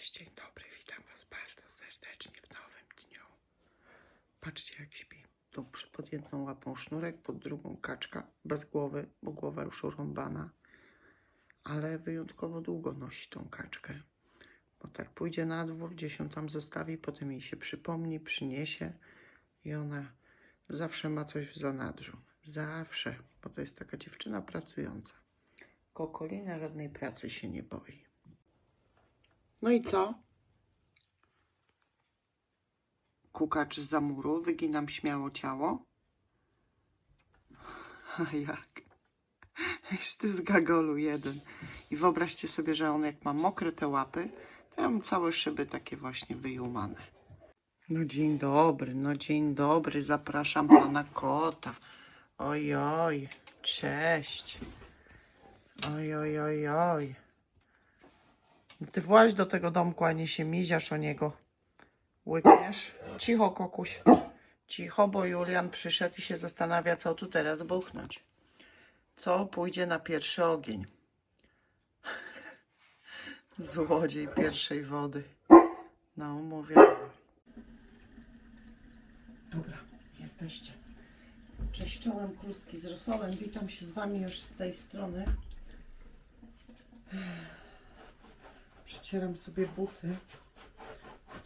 Cześć, dzień dobry, witam Was bardzo serdecznie w nowym dniu. Patrzcie jak śpi. Dobrze, pod jedną łapą sznurek, pod drugą kaczka, bez głowy, bo głowa już urąbana. Ale wyjątkowo długo nosi tą kaczkę. Bo tak pójdzie na dwór, gdzieś ją tam zostawi, potem jej się przypomni, przyniesie i ona zawsze ma coś w zanadrzu. Zawsze, bo to jest taka dziewczyna pracująca. Kokolina żadnej pracy się nie boi. No i co? Kukacz z zamuru, wyginam śmiało ciało. A jak? Jeszcze z gagolu jeden. I wyobraźcie sobie, że on jak ma mokre te łapy, to ja mam całe szyby takie właśnie wyjumane. No dzień dobry, no dzień dobry, zapraszam pana kota. Oj, oj, cześć. Oj, oj, oj, oj. Ty właź do tego domku, a nie się miziasz o niego. Łykniesz? Cicho, kokuś. Cicho, bo Julian przyszedł i się zastanawia, co tu teraz buchnąć. Co pójdzie na pierwszy ogień? Złodziej pierwszej wody. No, mówię. Dobra, jesteście. Cześć, czołem z rosołem. Witam się z Wami już z tej strony. Przycieram sobie buty.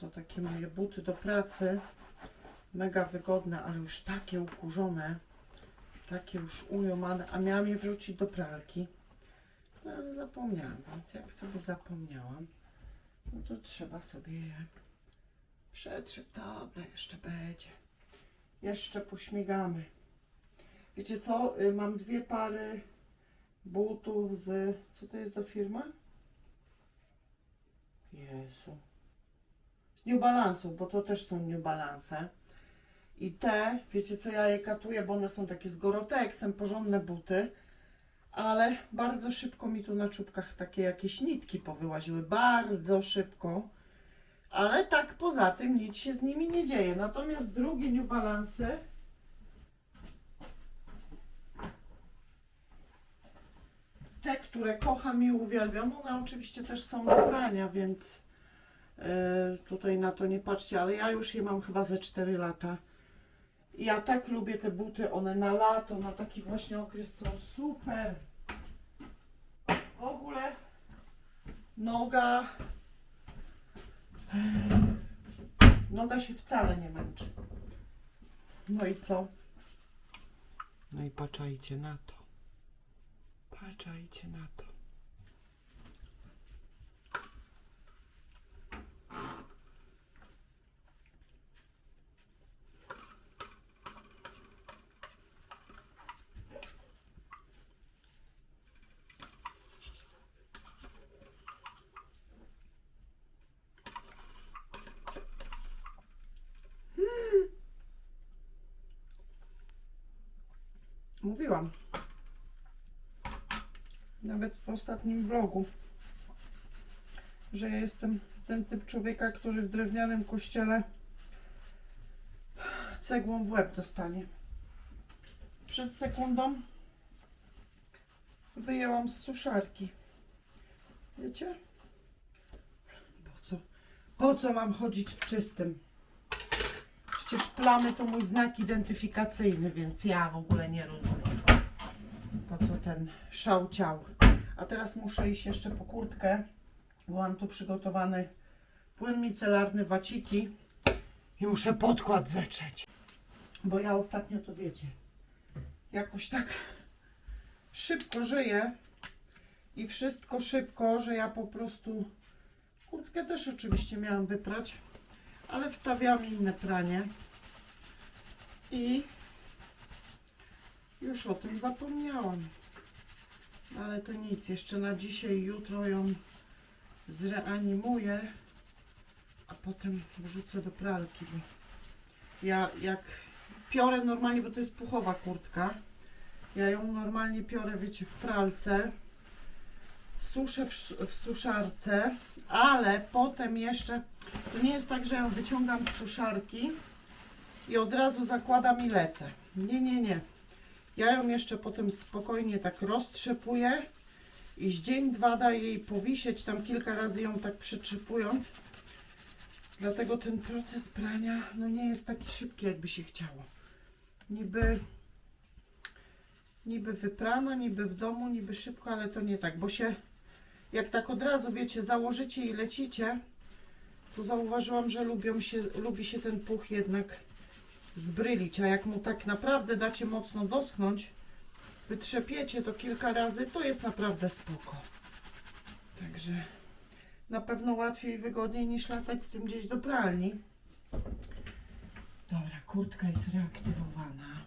To takie moje buty do pracy. Mega wygodne, ale już takie ukurzone. Takie już ujomane. A miałam je wrzucić do pralki. No ale zapomniałam. Więc jak sobie zapomniałam, no to trzeba sobie je przetrzeć. Dobra, jeszcze będzie. Jeszcze pośmigamy. Wiecie co? Y, Mam dwie pary butów z... Co to jest za firma? Jezu. Z New Balance'ów, bo to też są New Balance. I te, wiecie co, ja je katuję, bo one są takie z Goroteksem, porządne buty. Ale bardzo szybko mi tu na czubkach takie jakieś nitki powyłaziły. Bardzo szybko. Ale tak poza tym nic się z nimi nie dzieje. Natomiast drugie New Balance te, które kocham i uwielbiam, one oczywiście też są do prania, więc e, tutaj na to nie patrzcie, ale ja już je mam chyba ze 4 lata. Ja tak lubię te buty, one na lato, na taki właśnie okres są super. W ogóle noga noga się wcale nie męczy. No i co? No i patrzajcie na to. Patrzajcie na to. Mówiłam. Nawet w ostatnim vlogu, że ja jestem ten typ człowieka, który w drewnianym kościele cegłą w łeb dostanie. Przed sekundą wyjęłam z suszarki. Wiecie? Po co? Po co mam chodzić w czystym? Przecież plamy to mój znak identyfikacyjny, więc ja w ogóle nie rozumiem. Po co ten szał ciał? A teraz muszę iść jeszcze po kurtkę, bo mam tu przygotowany płyn micelarny, waciki i muszę podkład zetrzeć. Bo ja ostatnio to wiecie, jakoś tak szybko żyję i wszystko szybko, że ja po prostu kurtkę też oczywiście miałam wyprać, ale wstawiałam inne pranie i już o tym zapomniałam. Ale to nic, jeszcze na dzisiaj, jutro ją zreanimuję, a potem wrzucę do pralki, bo ja jak piorę normalnie, bo to jest puchowa kurtka, ja ją normalnie piorę, wiecie, w pralce, suszę w, w suszarce, ale potem jeszcze, to nie jest tak, że ją wyciągam z suszarki i od razu zakładam i lecę. Nie, nie, nie. Ja ją jeszcze potem spokojnie tak roztrzepuję i z dzień, dwa daje jej powisieć, tam kilka razy ją tak przytrzypując. Dlatego ten proces prania no nie jest taki szybki, jakby się chciało. Niby, niby wyprana, niby w domu, niby szybko, ale to nie tak, bo się jak tak od razu, wiecie, założycie i lecicie, to zauważyłam, że lubią się, lubi się ten puch jednak zbrylić, a jak mu tak naprawdę dacie mocno doschnąć, wytrzepiecie to kilka razy, to jest naprawdę spoko. Także na pewno łatwiej i wygodniej niż latać z tym gdzieś do pralni. Dobra, kurtka jest reaktywowana.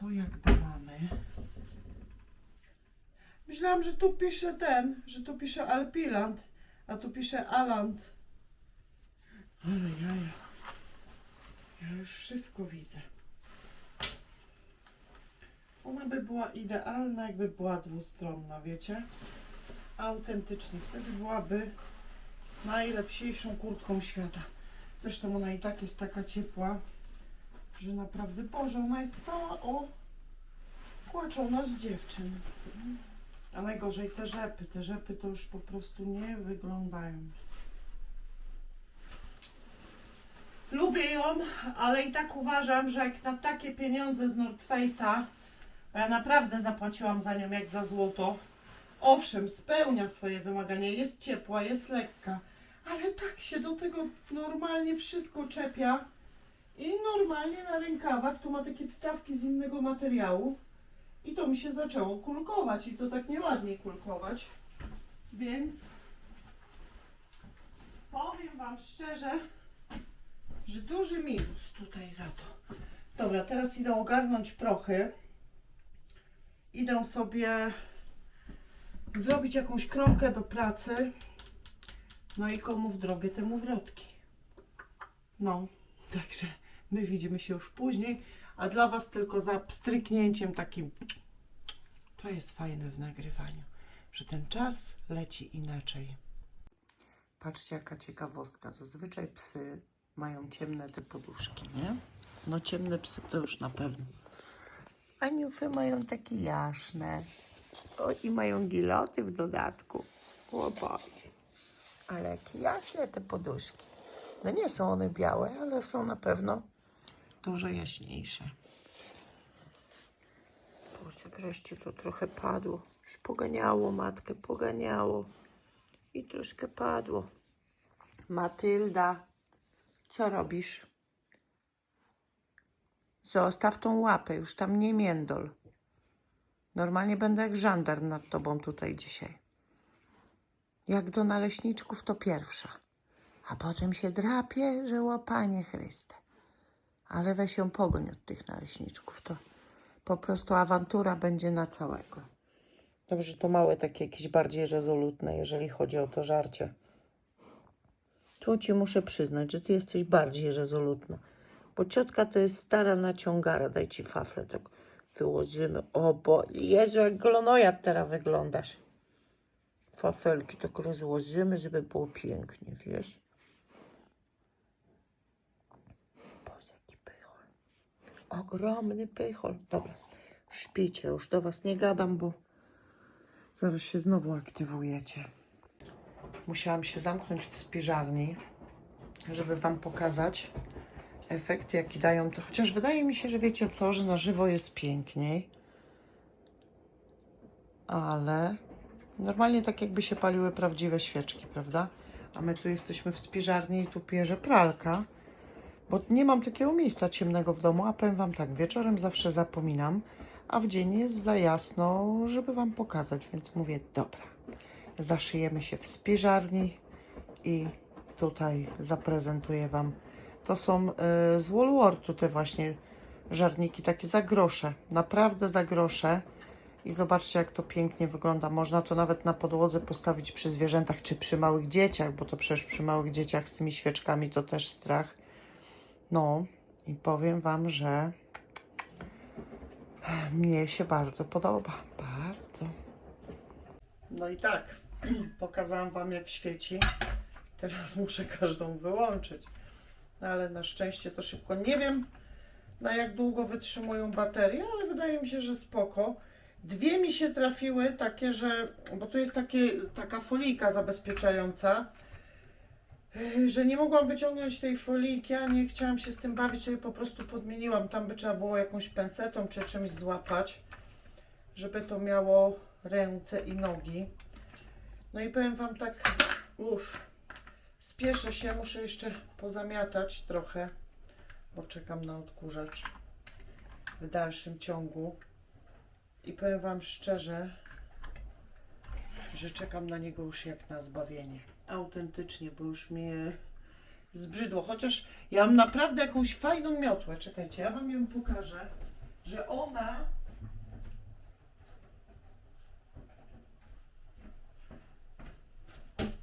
To jakby mamy. Myślałam, że tu pisze ten, że tu pisze Alpiland, a tu pisze Aland. Ale jaja. Ja już wszystko widzę. Ona by była idealna, jakby była dwustronna, wiecie? Autentycznie. Wtedy byłaby najlepszą kurtką świata. Zresztą ona i tak jest taka ciepła, że naprawdę, Boże, ona jest cała o płaczona z dziewczyn. A najgorzej te rzepy. Te rzepy to już po prostu nie wyglądają. Lubię ją, ale i tak uważam, że jak na takie pieniądze z North Face'a, bo ja naprawdę zapłaciłam za nią jak za złoto. Owszem, spełnia swoje wymagania, jest ciepła, jest lekka, ale tak się do tego normalnie wszystko czepia. I normalnie na rękawach tu ma takie wstawki z innego materiału. I to mi się zaczęło kulkować i to tak nieładnie kulkować. Więc powiem Wam szczerze, że duży minus tutaj za to. Dobra, teraz idę ogarnąć prochy. Idę sobie zrobić jakąś kromkę do pracy. No i komu w drogę, temu wrotki. No, także my widzimy się już później, a dla Was tylko za pstryknięciem takim. To jest fajne w nagrywaniu, że ten czas leci inaczej. Patrzcie, jaka ciekawostka. Zazwyczaj psy mają ciemne te poduszki, nie? No ciemne psy to już na pewno. Aniufy mają takie jaśne. O, i mają giloty w dodatku. O Boże. Ale jakie jasne te poduszki. No nie są one białe, ale są na pewno dużo jaśniejsze. Boże, wreszcie to trochę padło. Już poganiało matkę, poganiało. I troszkę padło. Matylda, co robisz? Zostaw tą łapę, już tam nie międol. Normalnie będę jak żandarm nad tobą tutaj dzisiaj. Jak do naleśniczków to pierwsza. A potem się drapie, że łapanie Chryste. Ale weź ją pogoń od tych naleśniczków. To po prostu awantura będzie na całego. Dobrze, to małe takie jakieś bardziej rezolutne, jeżeli chodzi o to żarcie. Tu ci muszę przyznać, że ty jesteś bardziej rezolutna. Bo ciotka to jest stara naciągara. Daj ci faflę, tak wyłożymy. O bo, Jezu, jak glonojad teraz wyglądasz. Fafelki tak rozłożymy, żeby było pięknie, wiesz? Boże, jaki pychol. Ogromny pychol. Dobra, śpicie, już do was nie gadam, bo zaraz się znowu aktywujecie. Musiałam się zamknąć w spiżarni, żeby wam pokazać efekt, jaki dają to. Chociaż wydaje mi się, że wiecie co, że na żywo jest piękniej. Ale normalnie tak jakby się paliły prawdziwe świeczki, prawda? A my tu jesteśmy w spiżarni i tu pierze pralka. Bo nie mam takiego miejsca ciemnego w domu, a powiem wam tak, wieczorem zawsze zapominam, a w dzień jest za jasno, żeby wam pokazać, więc mówię, dobra, zaszyjemy się w spiżarni i tutaj zaprezentuję wam. To są y, z Woolworthu te właśnie żarniki, takie za grosze, naprawdę za grosze. I zobaczcie, jak to pięknie wygląda. Można to nawet na podłodze postawić przy zwierzętach czy przy małych dzieciach, bo to przecież przy małych dzieciach z tymi świeczkami to też strach. No i powiem Wam, że mnie się bardzo podoba. Bardzo. No i tak, pokazałam Wam jak świeci. Teraz muszę każdą wyłączyć. No ale na szczęście to szybko. Nie wiem na jak długo wytrzymują baterie, ale wydaje mi się, że spoko. Dwie mi się trafiły takie, że, bo tu jest takie, taka folijka zabezpieczająca, yy, że nie mogłam wyciągnąć tej folijki, a nie chciałam się z tym bawić, jej po prostu podmieniłam. Tam by trzeba było jakąś pensetą czy czymś złapać, żeby to miało ręce i nogi. No i powiem Wam tak, uff, spieszę się, muszę jeszcze pozamiatać trochę, bo czekam na odkurzacz w dalszym ciągu. I powiem Wam szczerze, że czekam na niego już jak na zbawienie. Autentycznie, bo już mnie zbrzydło. Chociaż ja mam naprawdę jakąś fajną miotłę. Czekajcie, ja Wam ją pokażę, że ona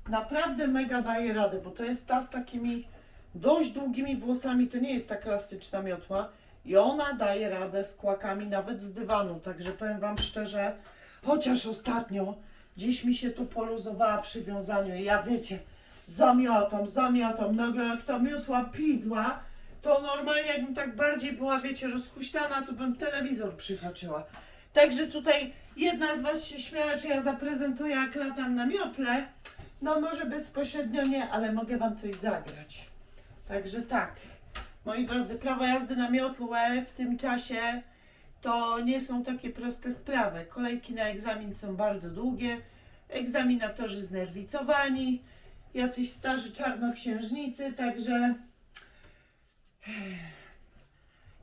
naprawdę mega daje radę, bo to jest ta z takimi dość długimi włosami, to nie jest ta klasyczna miotła i ona daje radę z kłakami nawet z dywanu, także powiem Wam szczerze, chociaż ostatnio gdzieś mi się tu poluzowała przy wiązaniu i ja wiecie, zamiotam, zamiotam, nagle jak ta miotła pizła, to normalnie jakbym tak bardziej była, wiecie, rozhuśtana, to bym telewizor przyhaczyła. Także tutaj jedna z Was się śmiała, czy ja zaprezentuję, jak latam na miotle. No może bezpośrednio nie, ale mogę Wam coś zagrać. Także tak. Moi drodzy, prawo jazdy na miotłę w tym czasie to nie są takie proste sprawy. Kolejki na egzamin są bardzo długie. Egzaminatorzy znerwicowani, jacyś starzy czarnoksiężnicy, także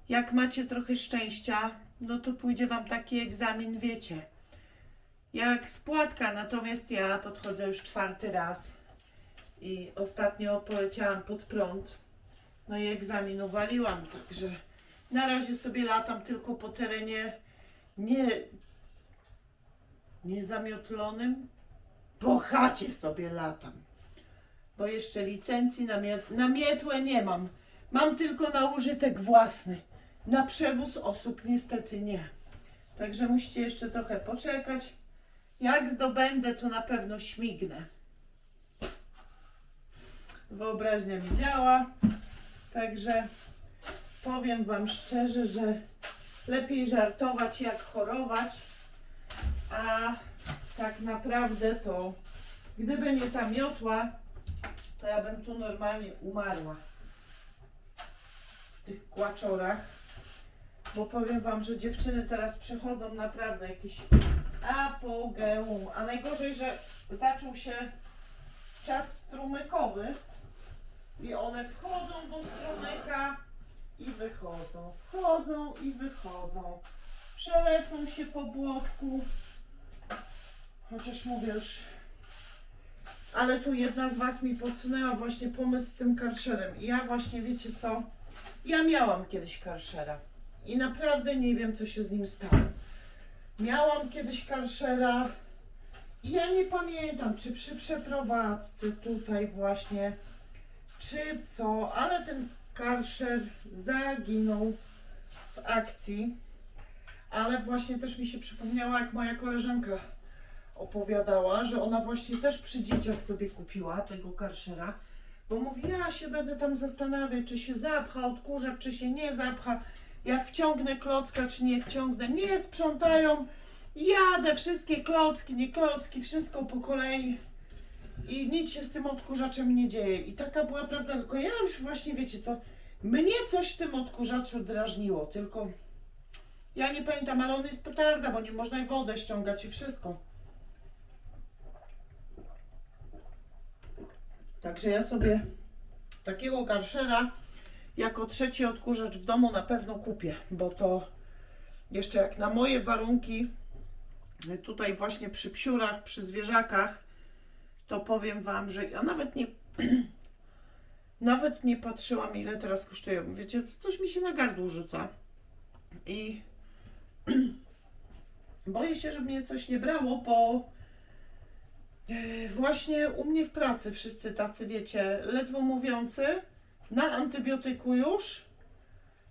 jak macie trochę szczęścia, no to pójdzie Wam taki egzamin, wiecie, jak spłatka, natomiast ja podchodzę już czwarty raz i ostatnio poleciałam pod prąd, no i egzamin uwaliłam, także na razie sobie latam tylko po terenie nie, niezamiotlonym, po chacie sobie latam, bo jeszcze licencji na, miet, na mietłę nie mam, mam tylko na użytek własny, na przewóz osób niestety nie. Także musicie jeszcze trochę poczekać. Jak zdobędę, to na pewno śmignę. Wyobraźnia mi działa. Także powiem Wam szczerze, że lepiej żartować jak chorować. A tak naprawdę to, gdyby nie ta miotła, to ja bym tu normalnie umarła. W tych kłaczorach. Bo powiem Wam, że dziewczyny teraz przechodzą naprawdę jakiś apogeum. A najgorzej, że zaczął się czas strumykowy i one wchodzą do strumyka i wychodzą, wchodzą i wychodzą. Przelecą się po błotku. Chociaż mówię już. Ale tu jedna z Was mi podsunęła właśnie pomysł z tym karszerem. I ja właśnie, wiecie co? Ja miałam kiedyś karszera. I naprawdę nie wiem, co się z nim stało. Miałam kiedyś karszera i ja nie pamiętam, czy przy przeprowadzce tutaj właśnie, czy co, ale ten karszer zaginął w akcji. Ale właśnie też mi się przypomniała, jak moja koleżanka opowiadała, że ona właśnie też przy dzieciach sobie kupiła tego karszera, bo mówi, ja się będę tam zastanawiać, czy się zapcha odkurzacz, czy się nie zapcha jak wciągnę klocka, czy nie wciągnę. Nie sprzątają. Jadę wszystkie klocki, nie klocki, wszystko po kolei. I nic się z tym odkurzaczem nie dzieje. I taka była prawda, tylko ja już właśnie wiecie co, mnie coś w tym odkurzaczu drażniło, tylko ja nie pamiętam, ale on jest petarda, bo nie można i wodę ściągać i wszystko. Także ja sobie takiego karszera jako trzeci odkurzacz w domu na pewno kupię, bo to jeszcze jak na moje warunki, tutaj właśnie przy psiurach, przy zwierzakach, to powiem Wam, że ja nawet nie, nawet nie patrzyłam ile teraz kosztują. Wiecie, co- coś mi się na gardło rzuca i boję się, żeby mnie coś nie brało, bo e, właśnie u mnie w pracy wszyscy tacy, wiecie, ledwo mówiący, na antybiotyku już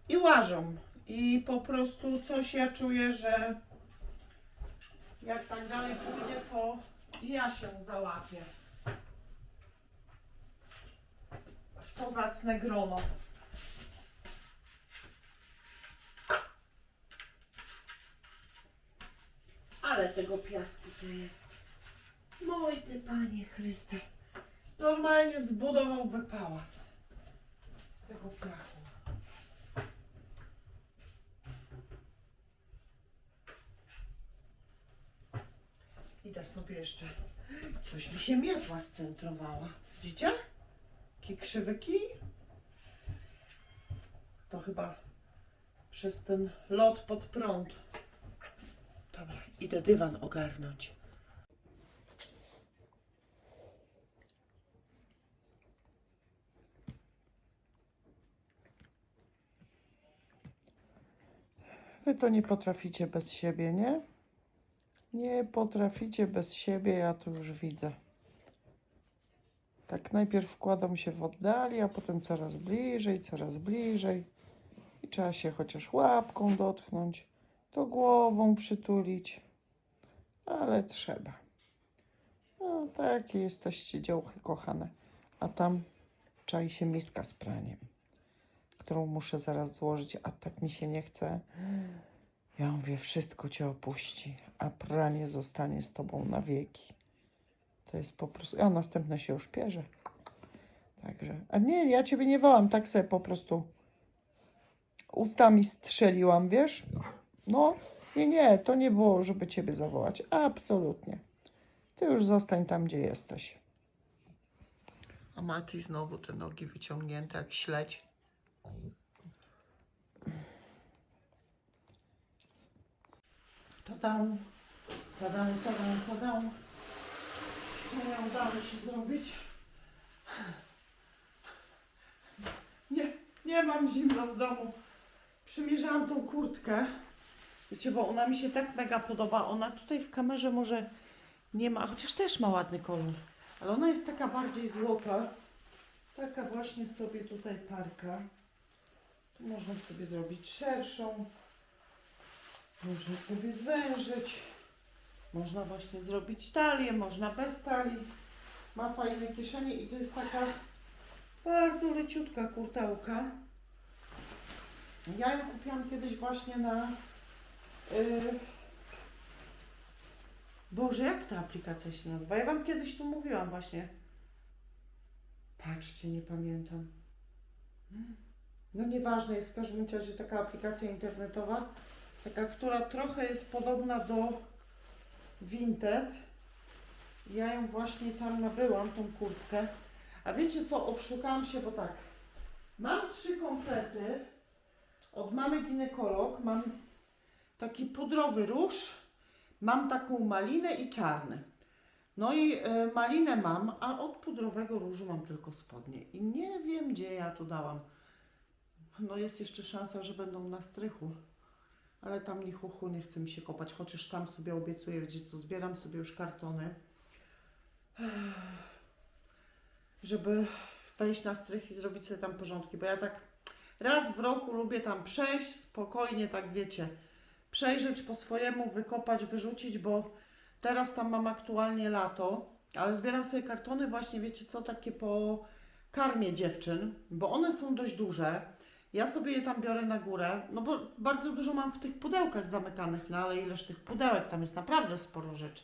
i łażą. I po prostu coś ja czuję, że jak tak dalej pójdzie, to ja się załapię w to zacne grono. drobiazgi tu jest. Mój ty panie Chryste. Normalnie zbudowałby pałac. Z tego prachu. Idę sobie jeszcze. Coś mi się miotła scentrowała. Widzicie? Jaki krzywy kij? To chyba przez ten lot pod prąd. Dobra, idę dywan ogarnąć. Wy to nie potraficie bez siebie, nie? Nie potraficie bez siebie, ja to już widzę. Tak najpierw wkładam się w oddali, a potem coraz bliżej, coraz bliżej. I trzeba się chociaż łapką dotknąć, to głową przytulić. Ale trzeba. No, takie jesteście działchy kochane. A tam czai się miska z praniem, którą muszę zaraz złożyć, a tak mi się nie chce. Ja mówię, wszystko cię opuści, a pranie zostanie z tobą na wieki. To jest po prostu. A następne się już pierze. Także. A nie, ja ciebie nie wołam, tak sobie po prostu ustami strzeliłam, wiesz? No, nie, nie, to nie było, żeby ciebie zawołać. Absolutnie. Ty już zostań tam, gdzie jesteś. A Mati znowu te nogi wyciągnięte jak śledź. Tadam, tadam, tadam, tadam. Co nie udało się zrobić? Nie, nie mam zimno w domu. Przymierzałam tą kurtkę. Wiecie, bo ona mi się tak mega podoba. Ona tutaj w kamerze może nie ma, chociaż też ma ładny kolor. Ale ona jest taka bardziej złota. Taka właśnie sobie tutaj parka. Tu można sobie zrobić szerszą. Można sobie zwężyć. Można właśnie zrobić talię, można bez talii. Ma fajne kieszenie i to jest taka bardzo leciutka kurtałka. Ja ją kupiłam kiedyś właśnie na... Yy... Boże, jak ta aplikacja się nazywa? Ja Wam kiedyś tu mówiłam właśnie. Patrzcie, nie pamiętam. No nieważne jest w każdym razie taka aplikacja internetowa, taka, która trochę jest podobna do Vinted. Ja ją właśnie tam nabyłam, tą kurtkę. A wiecie co, obszukałam się, bo tak, mam trzy komplety od mamy ginekolog, mam taki pudrowy róż, mam taką malinę i czarny. No i y, malinę mam, a od pudrowego różu mam tylko spodnie. I nie wiem, gdzie ja to dałam. No jest jeszcze szansa, że będą na strychu. Ale tam ni chuchu, nie chce mi się kopać, chociaż tam sobie obiecuję, wiecie co, zbieram sobie już kartony, żeby wejść na strych i zrobić sobie tam porządki, bo ja tak raz w roku lubię tam przejść, spokojnie, tak wiecie, przejrzeć po swojemu, wykopać, wyrzucić, bo teraz tam mam aktualnie lato, ale zbieram sobie kartony właśnie, wiecie co, takie po karmie dziewczyn, bo one są dość duże. Ja sobie je tam biorę na górę, no bo bardzo dużo mam w tych pudełkach zamykanych, no ale ileż tych pudełek, tam jest naprawdę sporo rzeczy.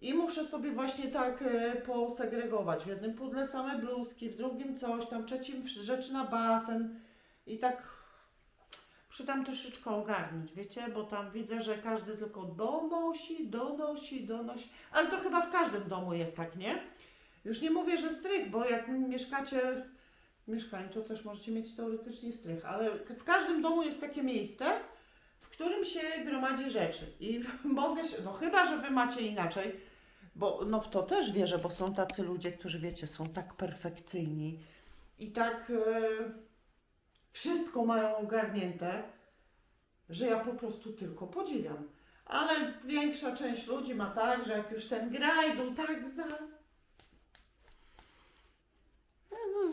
I muszę sobie właśnie tak e, posegregować. W jednym pudle same bluzki, w drugim coś, tam w trzecim rzeczy na basen. I tak muszę tam troszeczkę ogarnąć, wiecie, bo tam widzę, że każdy tylko donosi, donosi, donosi. Ale to chyba w każdym domu jest tak, nie? Już nie mówię, że strych, bo jak mieszkacie mieszkaniu, to też możecie mieć teoretycznie strych, ale w każdym domu jest takie miejsce, w którym się gromadzi rzeczy. I mogę się, no chyba, że wy macie inaczej, bo no w to też wierzę, bo są tacy ludzie, którzy wiecie, są tak perfekcyjni i tak e, wszystko mają ogarnięte, że ja po prostu tylko podziwiam. Ale większa część ludzi ma tak, że jak już ten grajdł tak za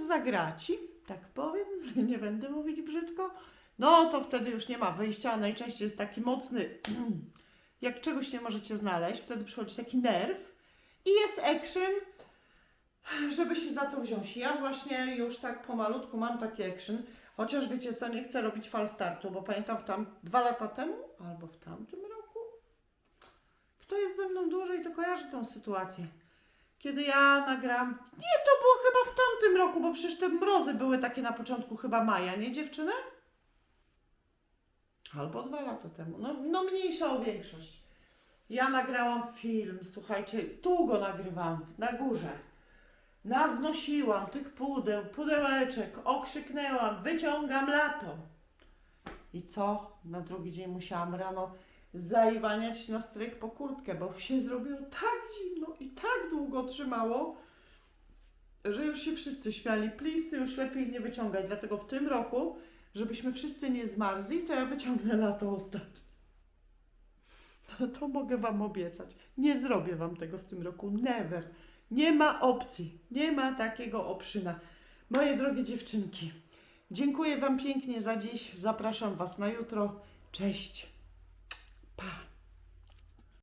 zagraci, tak powiem, nie będę mówić brzydko, no to wtedy już nie ma wyjścia, najczęściej jest taki mocny, jak czegoś nie możecie znaleźć, wtedy przychodzi taki nerw i jest action, żeby się za to wziąć. Ja właśnie już tak pomalutku mam taki action, chociaż wiecie co, nie chcę robić fal startu, bo pamiętam w tam dwa lata temu, albo w tamtym roku, Kto jest ze mną dłużej, to kojarzy tą sytuację. Kiedy ja nagram. Nie, to było chyba w tamtym roku, bo przecież te mrozy były takie na początku chyba maja, nie dziewczyny? Albo dwa lata temu. No, no mniejsza o większość. Ja nagrałam film, słuchajcie, tu go nagrywałam, na górze. Naznosiłam tych pudeł, pudełeczek, okrzyknęłam, wyciągam lato. I co? Na drugi dzień musiałam rano zaiwaniać na strych po kurtkę, bo się zrobiło tak zimno i tak długo trzymało, że już się wszyscy śmiali. Plisty już lepiej nie wyciągać, dlatego w tym roku, żebyśmy wszyscy nie zmarzli, to ja wyciągnę lato ostatnie. To, to mogę Wam obiecać. Nie zrobię Wam tego w tym roku. Never. Nie ma opcji. Nie ma takiego oprzyna. Moje drogie dziewczynki, dziękuję Wam pięknie za dziś. Zapraszam Was na jutro. Cześć.